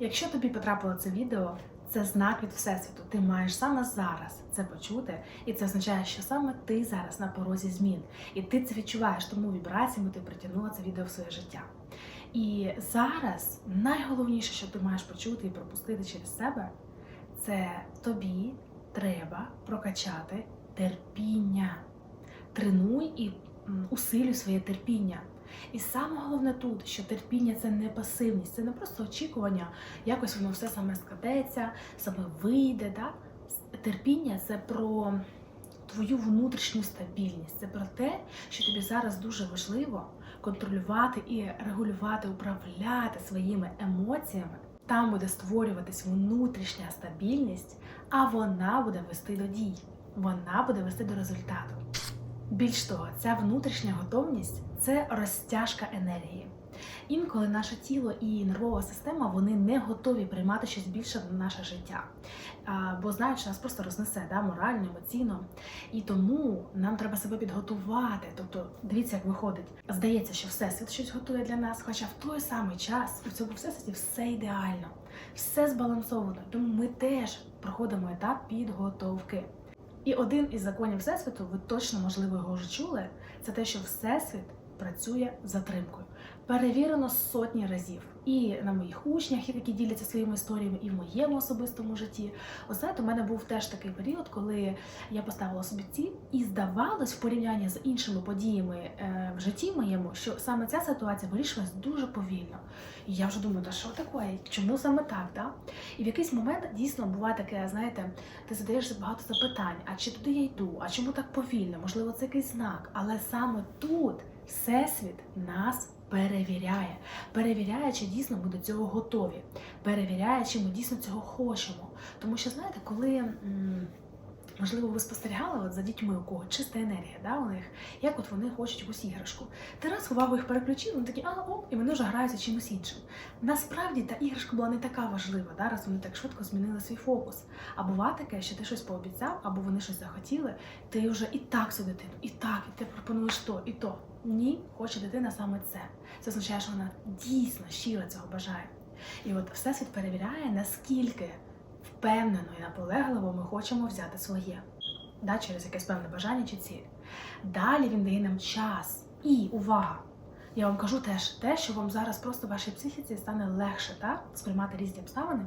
Якщо тобі потрапило це відео, це знак від Всесвіту. Ти маєш саме зараз це почути, і це означає, що саме ти зараз на порозі змін. І ти це відчуваєш, тому вібраціями ти притягнула це відео в своє життя. І зараз найголовніше, що ти маєш почути і пропустити через себе, це тобі треба прокачати терпіння. Тренуй і усилюй своє терпіння. І саме головне тут, що терпіння це не пасивність, це не просто очікування, якось воно все саме складеться, саме вийде. Да? Терпіння це про твою внутрішню стабільність, це про те, що тобі зараз дуже важливо контролювати і регулювати, управляти своїми емоціями. Там буде створюватись внутрішня стабільність, а вона буде вести до дій, вона буде вести до результату. Більш того, ця внутрішня готовність це розтяжка енергії. Інколи наше тіло і нервова система вони не готові приймати щось більше в наше життя, бо знають, що нас просто рознесе да, морально, емоційно. І тому нам треба себе підготувати. Тобто, дивіться, як виходить. Здається, що всесвіт щось готує для нас, хоча в той самий час у цьому всесвіті все ідеально, все збалансовано. Тому ми теж проходимо етап підготовки. І один із законів Всесвіту, ви точно, можливо, його вже чули, це те, що Всесвіт працює затримкою. Перевірено сотні разів. І на моїх учнях, які діляться своїми історіями, і в моєму особистому житті. Ось знаєте, у мене був теж такий період, коли я поставила собі ціль, і здавалось в порівнянні з іншими подіями е, в житті моєму, що саме ця ситуація вирішилась дуже повільно. І я вже думаю, та що таке? Чому саме так? Да? І в якийсь момент дійсно буває таке, знаєте, ти задаєш багато запитань, а чи туди я йду, а чому так повільно? Можливо, це якийсь знак. Але саме тут Всесвіт нас перевіряє. Перевіряє, чи дійсно ми до цього готові. Перевіряє, чи ми дійсно цього хочемо. Тому що, знаєте, коли. Можливо, ви спостерігали от за дітьми, у кого чиста енергія, да, у них, як от вони хочуть якусь іграшку. Ти раз увагу їх переключив, вони такі, а оп, і вони вже граються чимось іншим. Насправді та іграшка була не така важлива, да, раз вони так швидко змінили свій фокус. А буває таке, що ти щось пообіцяв, або вони щось захотіли, ти вже і так цю дитину, і так, і ти пропонуєш то, і то. Ні, хоче дитина саме це. Це означає, що вона дійсно щиро цього бажає. І от Всесвіт перевіряє, наскільки впевнено і наполегливо ми хочемо взяти своє, да, через якесь певне бажання чи ціль. Далі він дає нам час і увага. Я вам кажу теж те, що вам зараз просто в вашій психіці стане легше так, сприймати різні обставини.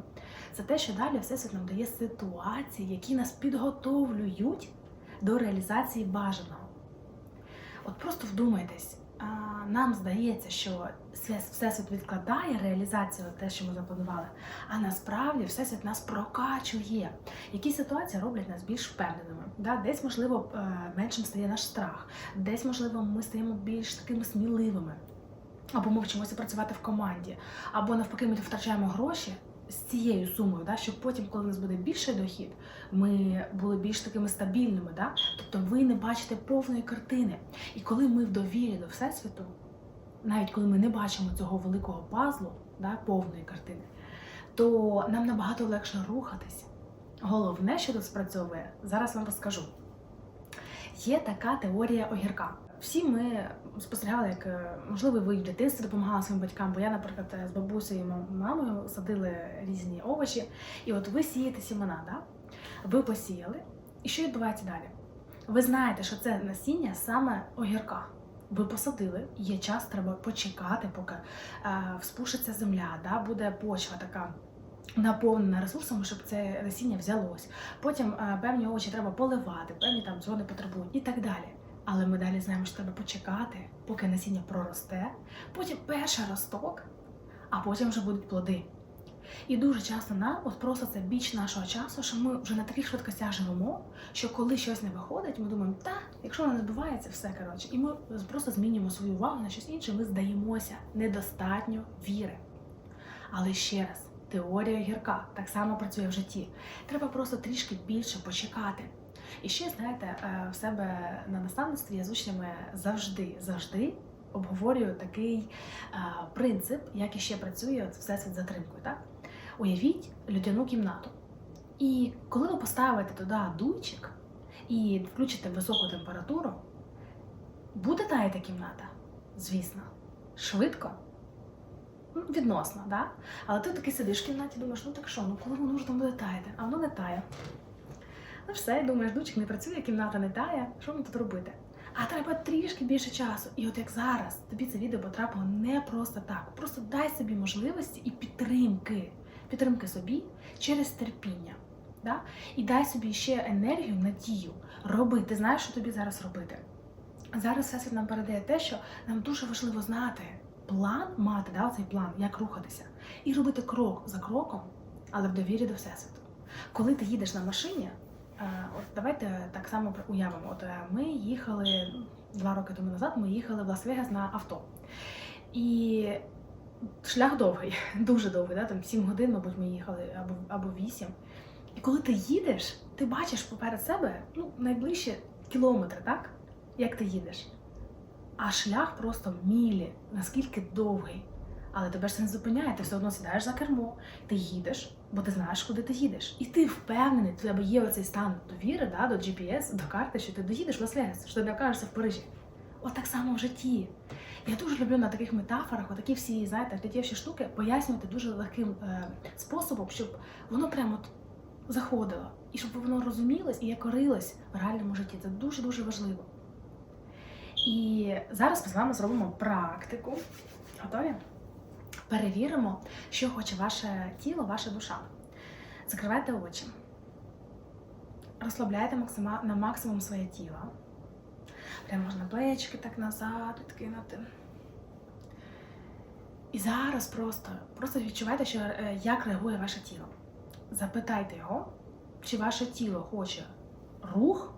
Це те, що далі Всесвіт нам дає ситуації, які нас підготовлюють до реалізації бажаного. От просто вдумайтесь, нам здається, що Всесвіт відкладає реалізацію те, що ми запланували, а насправді Всесвіт нас прокачує. Які ситуації роблять нас більш впевненими. Десь, можливо, е, меншим стає наш страх, десь, можливо, ми стаємо більш такими сміливими, або ми вчимося працювати в команді, або навпаки, ми втрачаємо гроші. З цією сумою, да, щоб потім, коли в нас буде більший дохід, ми були більш такими стабільними. Да? Тобто ви не бачите повної картини. І коли ми в довірі до Всесвіту, навіть коли ми не бачимо цього великого пазлу, да, повної картини, то нам набагато легше рухатись. Головне, що тут спрацьовує, зараз вам розкажу. Є така теорія огірка. Всі ми спостерігали, як е, можливо, ви в дитинстві допомагали своїм батькам, бо я, наприклад, з бабусею і мамою садили різні овочі, і от ви сієте сімена, да? ви посіяли, і що відбувається далі? Ви знаєте, що це насіння саме огірка. Ви посадили, є час, треба почекати, поки е, вспушиться земля, да, буде почва така наповнена ресурсами, щоб це насіння взялось. Потім е, певні овочі треба поливати, певні там не потребують і так далі. Але ми далі знаємо, що треба почекати, поки насіння проросте, потім перший росток, а потім вже будуть плоди. І дуже часто нам от просто це біч нашого часу, що ми вже на таких швидкостях живемо, що коли щось не виходить, ми думаємо, та, якщо воно не збувається, все коротше. І ми просто змінюємо свою увагу на щось інше, ми здаємося недостатньо віри. Але ще раз, теорія гірка так само працює в житті. Треба просто трішки більше почекати. І ще, знаєте, е, в себе на наставництві я з учнями завжди, завжди обговорюю такий е, принцип, як іще працює от всесвіт затримкою. Так? Уявіть людяну кімнату. І коли ви поставите туди дуйчик і включите високу температуру, буде таяти кімната? Звісно, швидко. Відносно, да? Але ти такий сидиш в кімнаті, думаєш, ну так що, ну коли воно вже там буде таяти, а воно не тає. Ну все, думаєш, дучик не працює, кімната не тає, що мені тут робити? А треба трішки більше часу. І от як зараз тобі це відео потрапило не просто так. Просто дай собі можливості і підтримки. Підтримки собі через терпіння. Да? І дай собі ще енергію, надію. Роби. Ти знаєш, що тобі зараз робити. Зараз всесвіт нам передає те, що нам дуже важливо знати план, мати да, цей план, як рухатися, і робити крок за кроком, але в довірі до всесвіту. Коли ти їдеш на машині, от давайте так само уявимо. От е, ми їхали два роки тому назад, ми їхали в Лас-Вегас на авто. І шлях довгий, дуже довгий, да? там 7 годин, мабуть, ми їхали або, або 8. І коли ти їдеш, ти бачиш поперед себе ну, найближчі кілометри, так? Як ти їдеш. А шлях просто мілі, наскільки довгий. Але тебе ж це не зупиняє, ти все одно сідаєш за кермо, ти їдеш, бо ти знаєш, куди ти їдеш. І ти впевнений, у тебе є оцей стан довіри да, до GPS, до карти, що ти доїдеш в Лас-Вегас, що ти не окажешся в Парижі. От так само в житті. Я дуже люблю на таких метафорах, отакі всі, знаєте, життєві штуки пояснювати дуже легким е, способом, щоб воно прямо от заходило. І щоб воно розумілось і якорилось в реальному житті. Це дуже-дуже важливо. І зараз ми з вами зробимо практику. Готові? Перевіримо, що хоче ваше тіло, ваша душа. Закривайте очі. Розслабляйте на максимум своє тіло. Прямо можна плечики так назад відкинути. І зараз просто, просто відчувайте, що, е, як реагує ваше тіло. Запитайте його, чи ваше тіло хоче рух,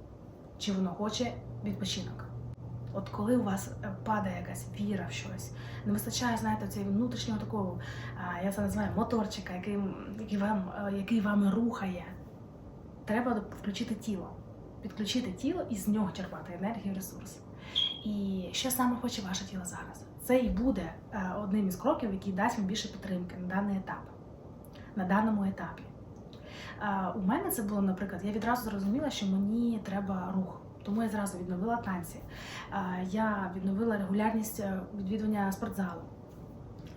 чи воно хоче відпочинок. От коли у вас е, падає якась віра в щось, не вистачає, знаєте, цієї внутрішнього такого, я це називаю моторчика, який, який, вам, е, який вами рухає, треба включити тіло, підключити тіло і з нього черпати енергію, ресурс. І що саме хоче ваше тіло зараз? Це і буде е, одним із кроків, який дасть вам більше підтримки на даний етап, на даному етапі. У мене це було, наприклад, я відразу зрозуміла, що мені треба рух. Тому я зразу відновила танці. Я відновила регулярність е, відвідування спортзалу,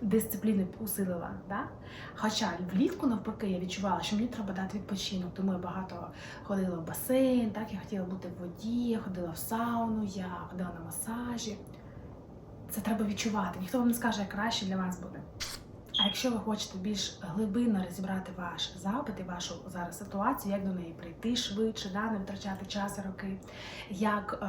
дисципліни усилила. Да? Хоча влітку, навпаки, я відчувала, що мені треба дати відпочинок, тому я багато ходила в басейн, так я хотіла бути в воді, я ходила в сауну, я ходила на масажі. Це треба відчувати. Ніхто вам не скаже, як краще для вас буде. А якщо ви хочете більш глибинно розібрати ваш запит і вашу зараз ситуацію, як до неї прийти швидше, да, не втрачати час і роки, як е,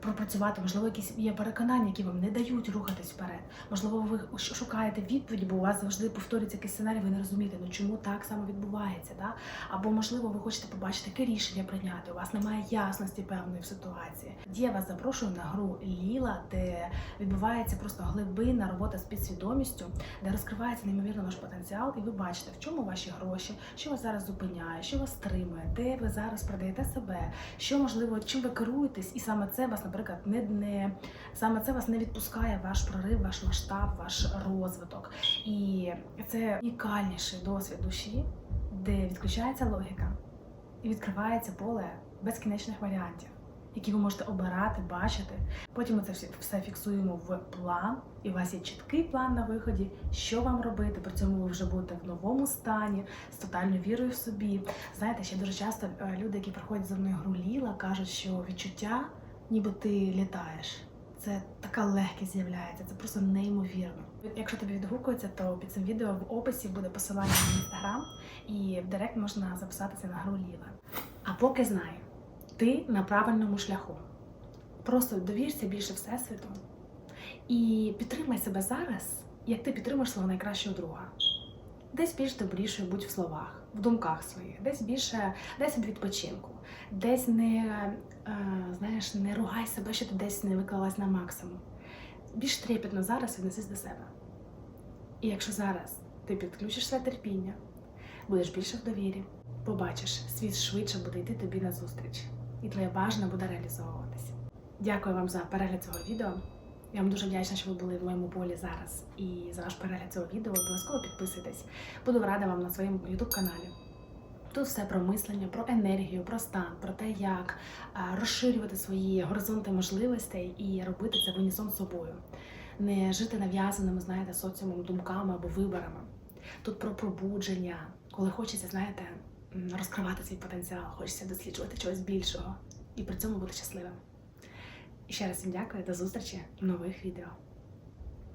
пропрацювати, можливо, якісь є переконання, які вам не дають рухатись вперед. Можливо, ви шукаєте відповіді, бо у вас завжди повторюється якийсь сценарій, ви не розумієте, ну чому так само відбувається. Да? Або, можливо, ви хочете побачити, яке рішення прийняти. У вас немає ясності певної в ситуації. Я вас запрошую на гру Ліла, де відбувається просто глибинна робота з підсвідомістю, де розкривається неймовірно ваш потенціал, і ви бачите, в чому ваші гроші, що вас зараз зупиняє, що вас стримує, де ви зараз продаєте себе, що можливо, чим ви керуєтесь, і саме це вас, наприклад, не, не саме це вас не відпускає ваш прорив, ваш масштаб, ваш розвиток. І це унікальніший досвід душі, де відключається логіка і відкривається поле безкінечних варіантів, які ви можете обирати, бачити. Потім ми це всі- все фіксуємо в план, і у вас є чіткий план на виході, що вам робити. При цьому ви вже будете в новому стані, з тотальною вірою в собі. Знаєте, ще дуже часто е, люди, які проходять за мною гру Ліла, кажуть, що відчуття, ніби ти літаєш. Це така легкість з'являється, це просто неймовірно. Якщо тобі відгукується, то під цим відео в описі буде посилання на інстаграм, і в директ можна записатися на гру Ліла. А поки знай, ти на правильному шляху. Просто довірся більше всесвіту і підтримай себе зараз, як ти підтримуєш свого найкращого друга. Десь більш добрішою будь в словах, в думках своїх, десь більше, десь від відпочинку, десь не, е, знаєш, не ругай себе, що ти десь не виклалась на максимум. Більш трепетно зараз віднесись до себе. І якщо зараз ти підключиш своє терпіння, будеш більше в довірі, побачиш, світ швидше буде йти тобі на зустріч, і твоє бажане буде реалізовуватися. Дякую вам за перегляд цього відео. Я вам дуже вдячна, що ви були в моєму полі зараз. І за ваш перегляд цього відео обов'язково підписуйтесь. Буду рада вам на своєму youtube каналі. Тут все про мислення, про енергію, про стан, про те, як розширювати свої горизонти можливостей і робити це в унісон з собою. не жити нав'язаними, знаєте, соціумом, думками або виборами. Тут про пробудження, коли хочеться, знаєте, розкривати свій потенціал, хочеться досліджувати чогось більшого і при цьому бути щасливим. І ще раз всім дякую, до зустрічі в нових відео.